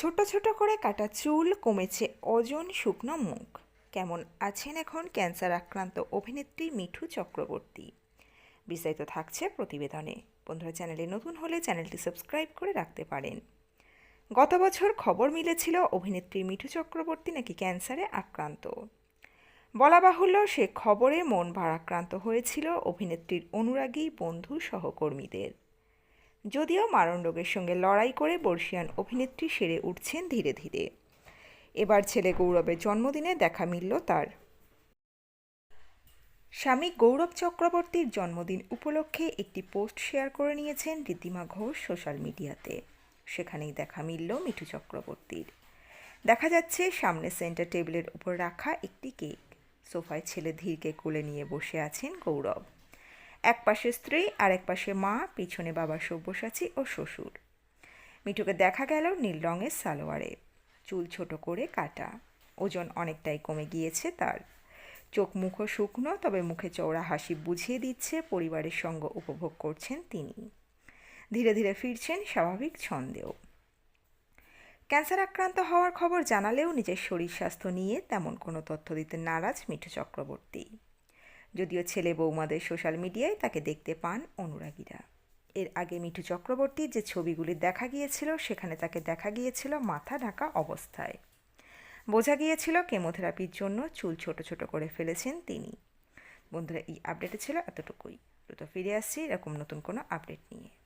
ছোট ছোট করে কাটা চুল কমেছে ওজন শুকনো মুখ। কেমন আছেন এখন ক্যান্সার আক্রান্ত অভিনেত্রী মিঠু চক্রবর্তী? বিস্তারিত থাকছে প্রতিবেদনে। বন্ধুরা, চ্যানেলে নতুন হলে চ্যানেলটি সাবস্ক্রাইব করে রাখতে পারেন। গত বছর খবর মিলেছিল অভিনেত্রী মিঠু চক্রবর্তী নাকি ক্যান্সারে আক্রান্ত। বলা বাহুল্য, সে খবরে মন ভারাক্রান্ত হয়েছিল অভিনেত্রীর অনুরাগী বন্ধু সহকর্মীদের। যদিও মারণ রোগের সঙ্গে লড়াই করে বর্ষিয়ান অভিনেত্রী সেরে উঠছেন ধীরে ধীরে। এবার ছেলে গৌরবের জন্মদিনে দেখা মিলল তার। স্বামী গৌরব চক্রবর্তীর জন্মদিন উপলক্ষে একটি পোস্ট শেয়ার করে নিয়েছেন রীতিমা ঘোষ সোশ্যাল মিডিয়াতে। সেখানেই দেখা মিলল মিঠু চক্রবর্তীর। দেখা যাচ্ছে সামনে সেন্টার টেবিলের উপর রাখা একটি কেক। সোফায় ছেলে ধীরকে কোলে নিয়ে বসে আছেন গৌরব। এক পাশে স্ত্রী আর এক পাশে মা, পিছনে বাবা সব্যসাচী ও শ্বশুর। মিঠুকে দেখা গেল নীল রঙের সালোয়ারে। চুল ছোট করে কাটা। ওজন অনেকটাই কমে গিয়েছে তার। চোখ মুখও শুকনো, তবে মুখে চওড়া হাসি বুঝিয়ে দিচ্ছে, পরিবারের সঙ্গ উপভোগ করছেন তিনি। ধীরে ধীরে ফিরছেন স্বাভাবিক ছন্দেও। ক্যান্সার আক্রান্ত হওয়ার খবর জানালেও নিজের শরীর স্বাস্থ্য নিয়ে তেমন কোনো তথ্য দিতে নারাজ মিঠু চক্রবর্তী। যদিও ছেলে বৌমাদের সোশ্যাল মিডিয়ায় তাকে দেখতে পান অনুরাগীরা। এর আগে মিঠু চক্রবর্তীর যে ছবিগুলি দেখা গিয়েছিল, সেখানে তাকে দেখা গিয়েছিল মাথা ঢাকা অবস্থায়। বোঝা গিয়েছিল কেমোথেরাপির জন্য চুল ছোট ছোট করে ফেলেছেন তিনি। বন্ধুরা, এই আপডেটে ছিল এতটুকুই। দ্রুত ফিরে আসছি এরকম নতুন কোনো আপডেট নিয়ে।